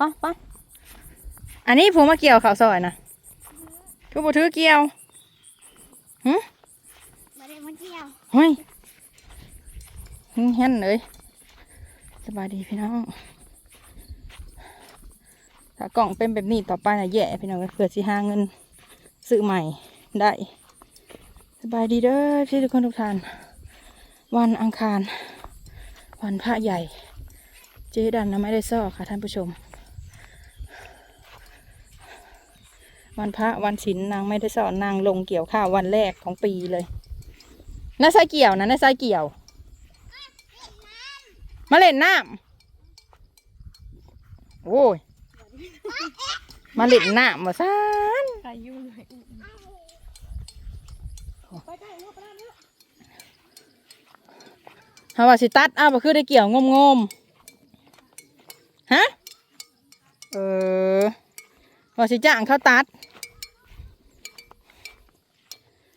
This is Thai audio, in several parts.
ไปไปอันนี้ผมมาเกี่ยวข้าวซอยนะคือบ่ถือเกี่ยวหึมาได้มาเที่ยวเฮ้ยหึเห็นเลยสบายดีพี่น้องถ้ากล่องเป็นแบบนี้ต่อไปนะแย่พี่น้องเพื่อสิหาเงินซื้อใหม่ได้สบายดีเด้อพี่ทุกคนทุกท่าน วันอังคาร วันพระใหญ่ เจ๊ดันนะไม่ได้ซ่อค่ะท่านผู้ชม วันพระวันศีลนางไม่ได้สอนนางลงเกี่ยวข้าววันแรกของปีเลยน่าใส่เกี่ยวนะน่าใส่เกี่ยว มาเล่นน้ำโอ้ย มาเล่นน้ำมาซานอายุเลยเฮาว่าสิตัดอ้าวบ่คือได้เกี่ยวงมงมฮะ เออ ว่สิจ้างเขาตัด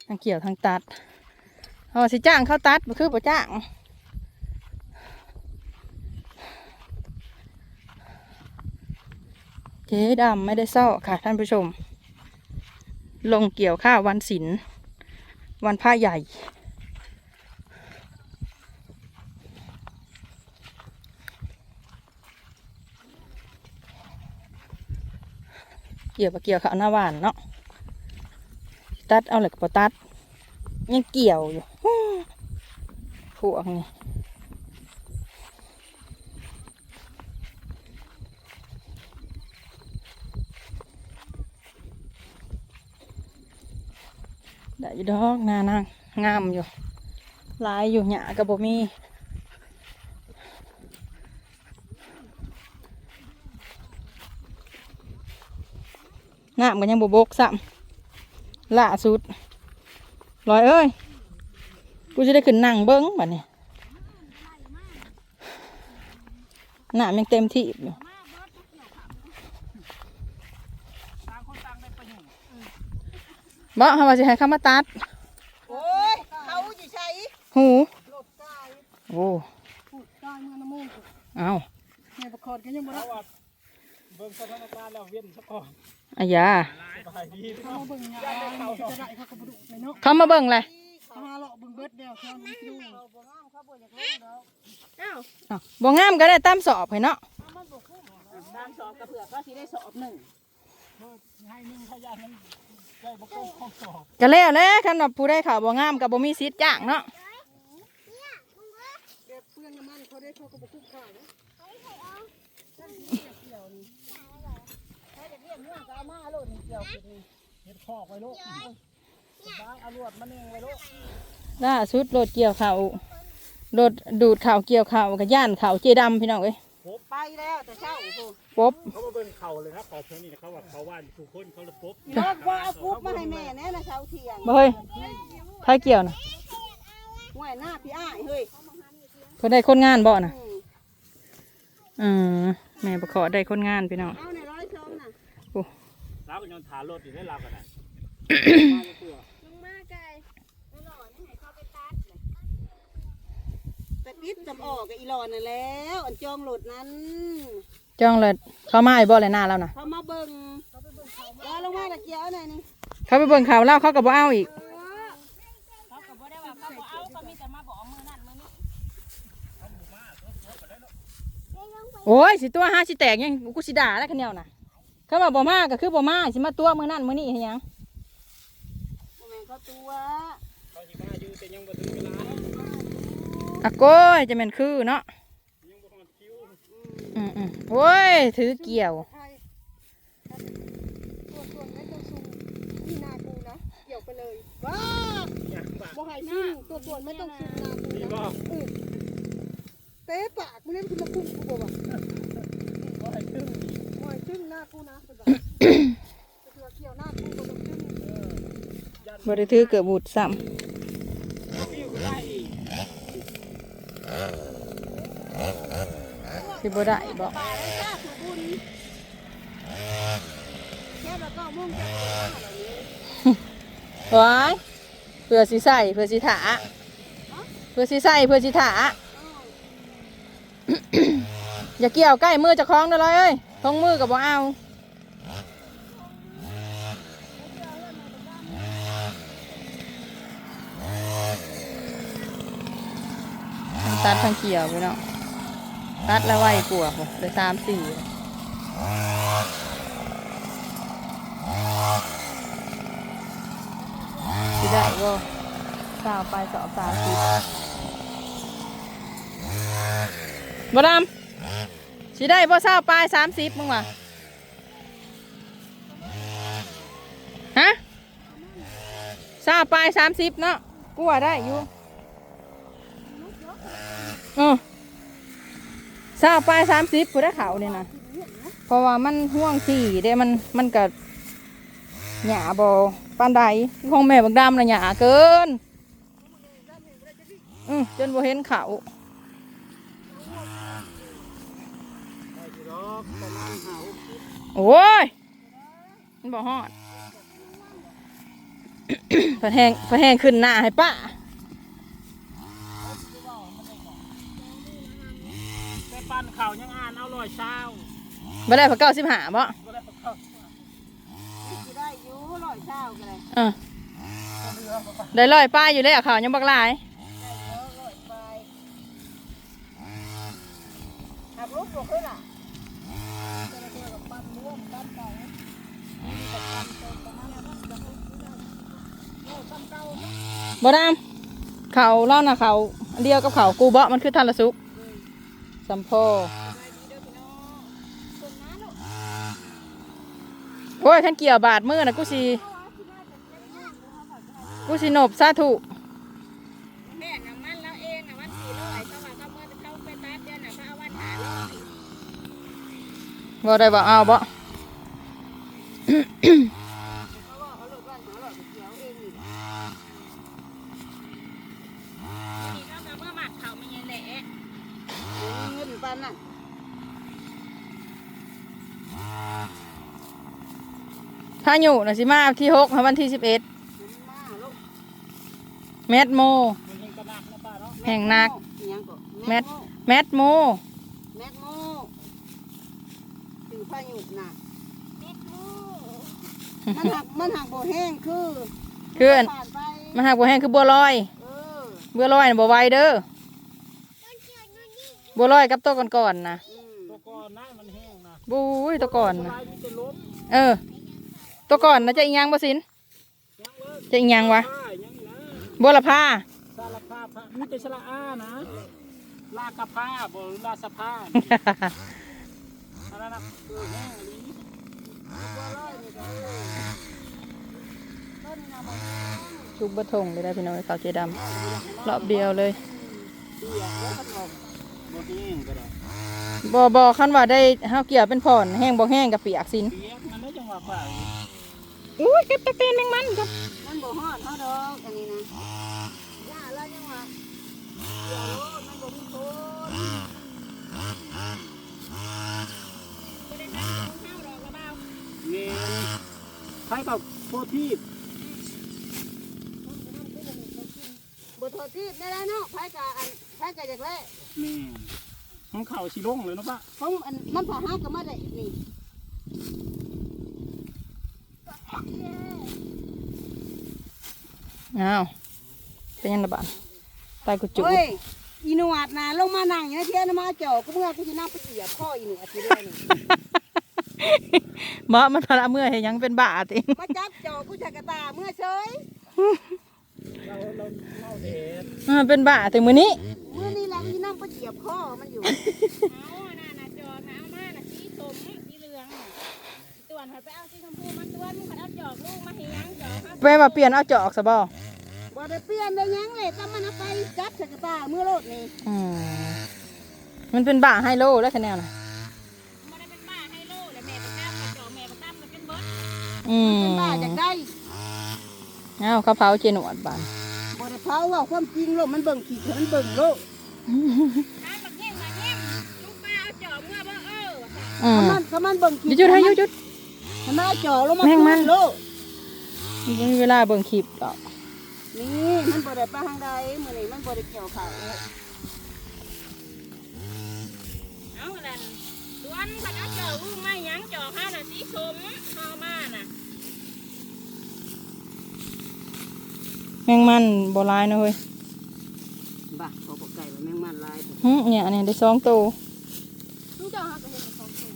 ทั้งเกี่ยวทั้งตัดเฮาว่าสิจ้างเขาตัดบ่คือบ่จ้างเจ๊ดำไม่ได้ซ่อค่ะท่านผู้ชม ลงเกี่ยวข้าววันศิลวันพระใหญ่ เกี่ยวกับเกี่ยวขาหน้าหวานเนาะตัดเอาเหล็กปตัดยังเกี่ยวอยู่พวกนี้ได้ยดอกนานางงามอยู่ลายอยู่หยากับบมีำก็ยังบ่บกซ้ำล่าสุดลอยเอ้ย กูจะได้ขึ้นนั่งเบิ้งบัดนี้น้ำยังเต็มที่อยู่บ่เขาว่าสิให้เข้ามาตัด โอ้ย เขาจะใช้หูรถกายโอ้พูดกายเมืองน้ำมูกเอาแม่ประคอดกันยังบ่ได้ เบิ่งสถานการณ์แล้วเวียนซะก่อนอายาสบายดีเขามาเบิ่งงานจะได้เขาก็บ่ดุเลยเนาะเข้ามาเบิ่งเลยเขาหาเลาะเบิ่งเบิดเดียวเขาไม่ดูเขาบ่งามเขาบ่อยากเล่นดอกอ้าวบ่งามก็ได้ตามสอบให้เนาะตามสอบกระเผือกก็สิได้สอบหนึ่งให้หนึงพยานมันได้บ่เข้าข้อสอบก็แล้วแหละคันว่าผู้ได้ข่าวบ่งามก็บ่มีสิทธิ์จ้างเนาะเก็บเพื่อนน้ำมันเขาได้เขาก็บ่คุ้มค่าเนาะเฮ็ดคอกไว้ลูกบ้างเอารวดมาเน่งไว้ ลูกล่าสุดรถเกี่ยวเข้าวรถดูดเข้าเกี่ยวเข้าวก็ย่านเข้าเจดำพี่น้องเอ้ยไปแล้วแต่เช้าโอ้โหปบเขามาเบิ่งเข่าเลยนะขอเพิ่นนี่นะเขาว่าเขาว่าทุกคนเขาลยปุ๊บเลิกว่าเอากุ๊บมาให้แม่แน่นะเช้าเที่ยงเฮ้ยไผเกี่ยวนะห่วยหน้าพี่อ้ายเฮ้ยเพิ่นได้คนงานบ่น่ะ อืมอืมแม่บ่ขอได้คนงานพี่น้องเอาในร้อยสองน่ะเราก็ยังถารถอยู่ได้เรากันนะลงมาไกลไม่หล่อนี่ให้เขาไปตัดเลยไปปิดจำออกกับอีหลอนนั่นแล้วอันจองโหลดนั้น จ้องเลยเขามาไอ้บ่เลยหน้าแล้วน่ะเขามาเบิ่งแล้วลงมาตะเกียบเอาหน่อยนี่เขาไปเบิ่งข่าวเล่าเขาก็บ่เอาอีก โอ้ยสิตัวห้าสิแตกยังกูสิด่าแล้วคันเดียวน่ะเขาบอกบ่มาก็คือบ่มาสิมาตัวมื้อนั้นมื้อนี้เฮ็ดหยังบ่แม่นเขาตัวเขาสิมาอยู่แต่ยังบ่ถึงเวลาอะโก้ยจะแม่นคือเนาะยังบ่ฮอดคิวอืมอืมโอ้ยถือเกี่ยวใครตัวส่วนไม่ต้องซุ่มที่นากูนะเกี่ยวไปเลยว้าอย่างบาบ่ให้ซุ่มตัวส่วนไม่ต้องซุ่มนากูนี่นะบ่เออเตะปากมึงเล่นคุณมาคุ้มกูบ่วะบ่ให้ถึงบ่ให้ซุ่มหน้ากูนะเป็นแบบตัวเกี่ยวหน้ากูบ่ต้องซุ่มบ่ได้ถือเกือบบูดซ้คิวได้อีกำสิบ่ได้บ่ป่าเลยจ้าสุบุญแค่แบบก็มุ่งจะเอาอะไรนี้ว้ายเพื่อสิใส่เพื่อสิถาเพื่อสิใส่เพื่อสิถา อย่าเกี่ยวใกล้มือจะคล้องเด้อเลยเอ้ยทงมือกับบ่เอาตัดทางเขียวไปเนาะตัดแล้วไวกว่าบ่เลยสามสี่สิได้ก็สาวไปสอบสาวสิ บ่ดำสิได้บ่สาปลายสามสิบมึงวะฮะสาปลายสามสิบเนาะกูว่าได้อยู่เออสาปลายสามสิบกูได้เขาเนี่ยนะเพราะว่ามันห่วงที่เด้มันมันกับหยาบอปานใดของแม่บักดำนะหยาเกิน อือจนบ่เห็นเขา ได้สิด อกประมาณหาโอ้ยมันบอกฮอดพระแหงพระแหงขึ้นหน้าให้ป้าแต่ปันเขายังอ่านเอาลอยเช้าบ่ได้พระเก้าสิบหาบ่บ่ได้เขาสิได้อยู่ร้อยเช้าก็ได้เออได้ลอยป้าอยู่เลยอะเขายังบักหลายได้เยอะร้อยไปหักลูกลูกขึ้นล่ะ บ่ดามเขาเล่านะเขาอันเดียวกับเขากูเบ่มันคือทันละสุกสัมโพโอ้ยท่านเกี่ยวบาดมือนะกูสิกูสิหนบซาถูแม่น้ำมันแล้วเองนะวันสี่ร้อยเขาว่าเขาเมื่อเขาไปตัดเดือนนะเข้าวันหาร้อยบ่ได้บ่เอาบ่ เขาว่าเขาลูกบ้านเขาหลอดเขียวเองนี่ ทีนี้เขาก็เมื่อหมักเขาไม่ยังแหละ เงินปานนั้น พายุนะสิมาที่หกวันที่สิบเอ็ดมาลูกเมตรโมมันยังกระนักนะป้าเนาะแห่งนักอิหยังก็แมทเมตรโมแมทโมถือพายุน่ะนิดมูมันหักมันหักบ่แห้งคือคืออันผ่านไปมันหักบัวแห้งคือบัวลอยเออบัวลอยน่ะบัวไวเด้อบัวลอยกับตัวก่อนๆนะอืมตัวก่อนนะมันแห้งนะบุ้ยตัวก่อนลานะยมีแต่ล้มเออ ตัวก่อนนะจะอีหยังบ่สินยังเว้ยจะอีหยังวะผ้ายังนะบัวละผ้าสารภาพพระมีแต่สระอานะลากระผ้าบ่หรือลาสะผ้าอันนั้นนะคือแห้งอีหลีชุบบะทงเลยได้พี่น้องเขาวเจดำรอบเดียวเลยบ่แห้งก็ได้บอบอคันว่าได้ห้าวเกี่ยวเป็นผ่อนแห้งบ่แห้งกับเปียกสิน อุ้ยเก็บตะเกียนแมงมันครับมันบ่ฮอดเฮาดอกอันนี้นะย่าแล้วยังว่าอย่าโลดมันบ่มีโคนก็ได้ตัดของเขาดอกละเบาเมนใช้กับโพธีบบ่โทษที่ได้แล้วเนาะไผกะอันไผกะจากแลแม่นของเขาสิลงเลยเนาะป้าผมอันมันพอหาก็มาได้นี่ อ้าวเป็นยังไงบ้านตายกูจุโอ้ยอีหนวดน่ะลงมานั่งอยู่ในเทียนมาจ่อก็เมื่อกูสินั่งไปเหยียบคออีหนวดสิเด้อนี่บ่มันพาราเมื่อเห็นยังเป็นบ้าติมาจับจ่อกูจักกะตาเมื่อเฉยเราเราเล่าเด็ดเออเป็นบ้าแต่มื้อนี้เมื่อนี้แหละกูสินั่งไปเหยียบคอมันอยู่เอาอะน่ะน่ะจอนะเอามาน่ะสีส้มสีเหลืองน่ะตัวนหันไปเอาสีชมพูมาตัวนมึงขันเอาจอกลูกมาเฮียงจอกเขาแปลว่าเปลี่ยนเอาจอกซะบ่บ่ ได้เปลี่ยนได้หยังเลยแต่มันเอาไปจับจักกะตาเมื่อโลดนี่อืมมันเป็นบ้าไฮโลแล้วคะแนนน่ะไม่ได้เป็นบ้าให้ลูกแล้วแม่ไปตั้มกับจอกแม่ไปตั้มกับเป็นเบิร์ดอืมเป็นบ้าจากได้อ้าวเขาเผาเจหนวดบานบ่ได้เผาว่าความจริงโลกมันเบิ่งขี้มันเบิ่งโลกน้ำแบบเงี้ยมาเงี้ยลูกป้าเอาจอกเมื่อบ่เอออืมถ้ามันถ้ามันเบิ่งขี้หยุดให้หยุดหยุด ถ้ามันเอาจ่อลงมาแม่งมัน โลก มันบ่มีเวลาเบิ่งคลิปดอก นี่มันบ่ได้ไปทางใดมื้อนี้มันบ่ได้เกี่ยวข้าวเอาดันตัวมันขันเอาจอกลูกมาหยังจอกห้าน่ะสีสมเข้ามาน่ะแมงมันบ่หลายนะเฮ้ยบ้าพอปกไก่ว่าแมงมันลายหึเนี่ยอันนี้ได้สองตัวลูกจอกห้าก็เห็นเป็นของสูง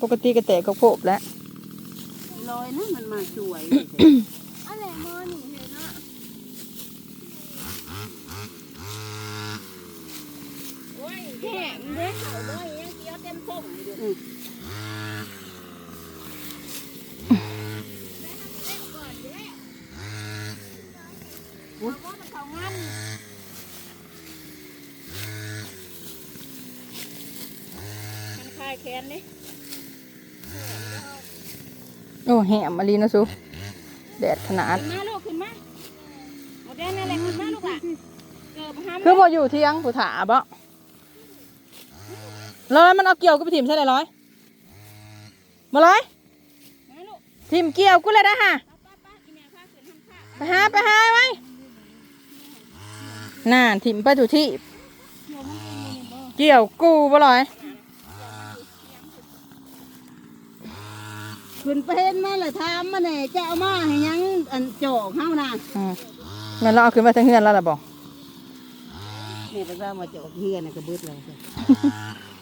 ปกติก็แตกกับโผบแล้วลอยนะมันมาช่วย อะไรมอนี่เห็นเนาะโอ้ยแข็งเด้เขาบ่อยยังเกี้ยวเต็มผมอยู่ อืม แม่ทำเล่นก่อนเด้เอาว่ามันเขางั้นมันคลายแขนเด้โอ้แหมมาลีนะสุแดดขนาด ขึ้นมาลูกขึ้นมาโมเดลนั่นแหละขึ้นมาลูกอะเกิดมาห้ามคือบ่อยู่เที่ยงผู้ถาบ่ร้อยมันเอาเกี่ยวกูไปถิ่มใช่ไหมร้อยมาร้อยมาลูกถิ่มเกี่ยวกูเลยนะฮะป้าป้าป้าอีแม่พาขึ้นทำข้าไปหาไปหาไว้น่าถิ่มไปถูที่เดี๋ยวมันกินมือบ่เกี่ยวกูบ่ร้อย ขึ้นไปเห็นมาเลยถามมาแน่จะเอามาให้หยังอันจอกเฮานะอืมมันเราเอาขึ้นมาทั้งเฮือนแล้วล่ะบอกนี่ไปว่ามาจอกเฮียน่ะก็เบิดเลย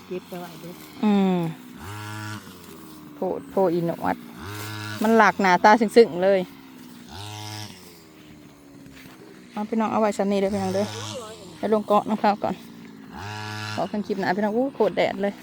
เก็บไปไว้เด้ออืมโพดโพอินหนวัดมันหลากหนาตาซึ้งๆเลย เอาพี่น้องเอาไว้ชั้นนี้เด้อพี่น้องเด้อไปลงเกาะน้องข้าวก่อนขอขึ้นคลิปหนาพี่น้องอู้โคตรแดดเลย